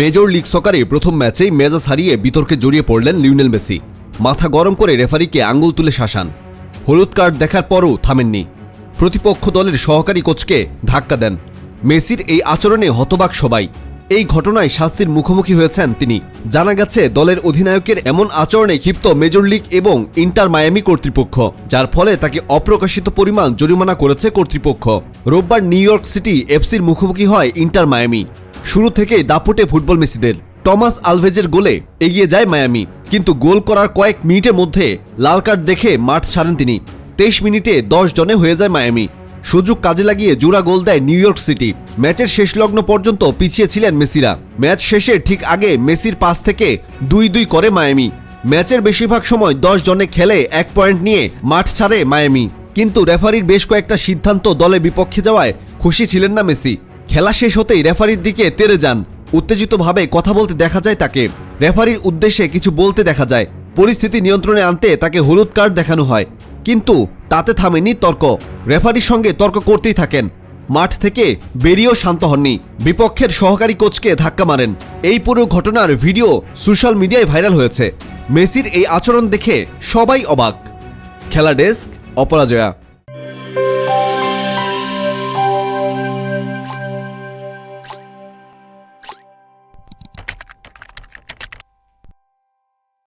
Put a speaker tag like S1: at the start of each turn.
S1: Major league সকারে প্রথম ম্যাচেই মেজাজ হারিয়ে বিতর্কে জড়িয়ে পড়লেন লিওনেল মেসি। মাথা গরম করে রেফারিকে আঙ্গুল তুলে শাসান। হলুদ কার্ড দেখার পরও থামেননি। প্রতিপক্ষ দলের সহকারী কোচকে ধাক্কা দেন। মেসির এই আচরণে হতবাক সবাই। এই ঘটনায় শাস্তির মুখোমুখি হয়েছেন তিনি। জানা গেছে, দলের অধিনায়কের এমন আচরণে ক্ষিপ্ত মেজর লিগ এবং ইন্টার মায়ামি কর্তৃপক্ষ, যার ফলে তাকে অপ্রকাশিত পরিমাণ জরিমানা করেছে কর্তৃপক্ষ। রোববার নিউ ইয়র্ক সিটি এফসির মুখোমুখি হয় ইন্টার মায়ামি। শুরু থেকেই দাপটে ফুটবল মেসিদের। টমাস আলভেজের গোলে এগিয়ে যায় মায়ামি, কিন্তু গোল করার কয়েক মিনিটের মধ্যে লাল কার্ড দেখে মাঠ ছাড়েন তিনি। তেইশ মিনিটে দশ জনে হয়ে যায় মায়ামি। সুযোগ কাজে লাগিয়ে জোড়া গোল দেয় নিউ ইয়র্ক সিটি। ম্যাচের শেষ লগ্ন পর্যন্ত পিছিয়ে ছিলেন মেসিরা। ম্যাচ শেষে ঠিক আগে মেসির পাস থেকে দুই দুই করে মায়ামি। ম্যাচের বেশিরভাগ সময় দশ জনে খেলে এক পয়েন্ট নিয়ে মাঠ ছাড়ে মায়ামি। কিন্তু রেফারির বেশ কয়েকটা সিদ্ধান্ত দলের বিপক্ষে যাওয়ায় খুশি ছিলেন না মেসি। খেলা শেষ হতেই রেফারির দিকে তেরে যান। উত্তেজিতভাবে কথা বলতে দেখা যায় তাকে। রেফারির উদ্দেশ্যে কিছু বলতে দেখা যায়। পরিস্থিতি নিয়ন্ত্রণে আনতে তাকে হলুদ কার্ড দেখানো হয়। কিন্তু তাতে থামেনি তর্ক। রেফারির সঙ্গে তর্ক করতেই থাকেন। মাঠ থেকে বেরিয়েও শান্ত হননি। বিপক্ষের সহকারী কোচকে ধাক্কা মারেন। এই পুরো ঘটনার ভিডিও সোশ্যাল মিডিয়ায় ভাইরাল হয়েছে। মেসির এই আচরণ দেখে সবাই অবাক। খেলা ডেস্ক, অপরাজয়া।